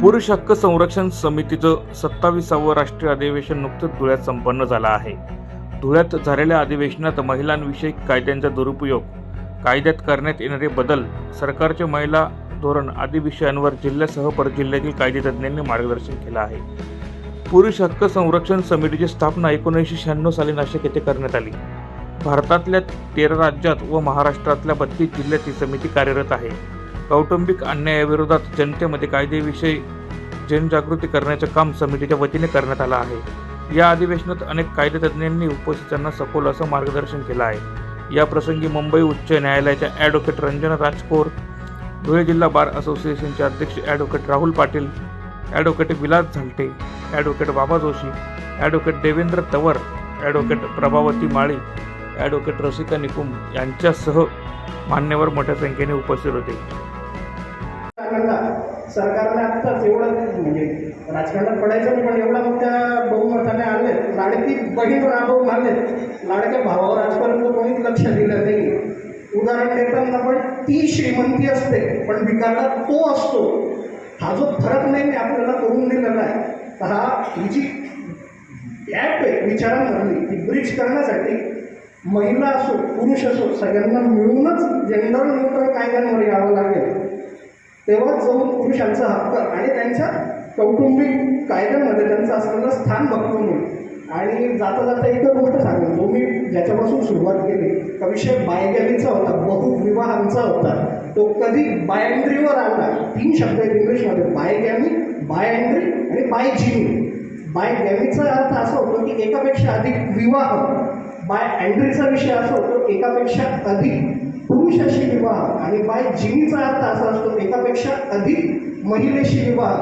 पुरुष हक्क संरक्षण समितीचं सत्तावीसावं राष्ट्रीय अधिवेशन नुकतंच धुळ्यात संपन्न झालं आहे. धुळ्यात झालेल्या अधिवेशनात महिलांविषयी कायद्यांचा दुरुपयोग कायद्यात करण्यात येणारे बदल सरकारचे महिला धोरण आदी विषयांवर जिल्ह्यासह परजिल्ह्यातील कायदेतज्ञांनी मार्गदर्शन केलं आहे. पुरुष हक्क संरक्षण समितीची स्थापना एकोणीसशे शहाण्णव साली नाशिक येथे करण्यात आली. भारतातल्या तेरा राज्यात व महाराष्ट्रातल्या बत्तीस जिल्ह्यात ही समिती कार्यरत आहे. कौटुंबिक अन्यायाविरोधात जनतेमध्ये कायदेविषयी जनजागृती करण्याचं काम समितीच्या वतीने करण्यात आलं आहे. या अधिवेशनात अनेक कायदेतज्ञांनी उपस्थितांना सखोल असं मार्गदर्शन केलं आहे. या प्रसंगी मुंबई उच्च न्यायालयाच्या ॲडव्होकेट रंजना राजकोर धुळे जिल्हा बार असोसिएशनचे अध्यक्ष advocate Rahul Patil advocate Vilas Zalte advocate Baba Joshi advocate Devendra Tawar advocate Prabhavati Mali advocate Rasika Nikum यांच्यासह मान्यवर मोठ्या संख्येने उपस्थित होते. सांगितला सरकारने आत्ताच एवढं म्हणजे राजकारणात पडायचं नाही पण एवढा मग त्या बहुमताने आले लाडकी बहीण राबवून आले लाडक्या भावावर आजपर्यंत कोणीच लक्ष दिलं नाही. उदाहरण देताना पण ती श्रीमंती असते पण विकायला तो असतो. हा जो फरक नाही मी आपल्याला करून दिलेला आहे. तर हा ही जी गॅप आहे विचारांमधली ती ब्रिज करण्यासाठी महिला असो पुरुष असो सगळ्यांना मिळूनच जेंडर न्यूट्रल कायद्यांवर यावं लागेल. तेव्हाच जाऊन पुरुषांचा हक्क आणि त्यांच्या कौटुंबिक कायद्यामध्ये त्यांचं असलेलं स्थान बघतो म्हणून. आणि जाता जाता इतर गोष्ट सांगेन जो मी ज्याच्यापासून सुरुवात केली का विषय बायगॅमीचा होता बहुविवाहांचा होता. तो कधी बायंड्रीवर आला तीन शब्द आहेत इंग्लिशमध्ये बायगॅमी बायंड्री आणि बायजिनी. बाय गॅमीचा अर्थ असा होतो की एकापेक्षा अधिक विवाह. बाय अँड्रीचा विषय असा होतो एकापेक्षा अधिक पुरुष विवाह आणि बाय जिनीचा अर्थ असा असतो एकापेक्षा अधिक महिलेशी विवाह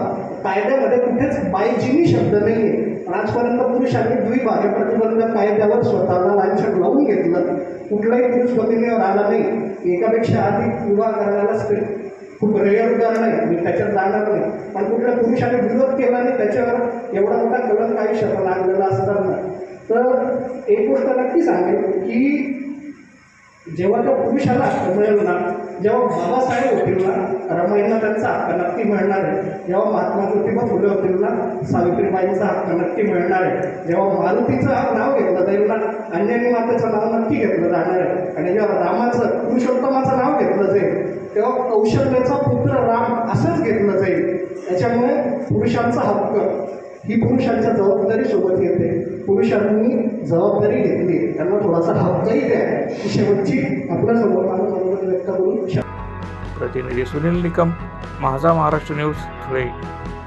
कायद्यामध्ये कुठेच बायजिनी शब्द नाही आहे पण आजपर्यंत पुरुषांनी द्विभाग्य प्रतिबंध कायद्यावर स्वतःला लांछन लावून घेतलं. कुठलाही पुरुष जमिनीवर आला नाही. एकापेक्षा अधिक विवाह करण्याला स्त्री खूप रेअर उदाहरण आहे. मी त्याच्यात जाणार नाही. पण कुठल्या पुरुषाने विरोध केला नाही त्याच्यावर एवढा मोठा कलंक आयुष्यात लागलेला असताना. तर एक गोष्ट नक्की सांगेल की जेव्हा तो पुरुषाला हक्क मिळेल ना जेव्हा बाबासाहेब होतील रमाईंना त्यांचा हक्क नक्की मिळणार आहे. जेव्हा महात्मा ज्योतिबा फुले होतील सावित्रीबाईंचा हक्क नक्की मिळणार आहे. जेव्हा मारुतीचं नाव घेतलं जाईल ना अंजनी मातेचं नाव नक्की घेतलं जाणार आहे. आणि जेव्हा रामाचं पुरुषोत्तमाचं नाव घेतलं जाईल तेव्हा कौशल्याचा पुत्र राम असंच घेतलं जाईल. त्याच्यामुळे पुरुषांचा हक्क ही पुरुषांच्या जबाबदारी सोबत येते. पुरुषांनी जबाबदारी घेतली त्यांना थोडासा हक्कही द्या. की शेवटची आपल्यासमोर व्यक्त करून प्रतिनिधी सुनील निकम माझा महाराष्ट्र न्यूज धुळे.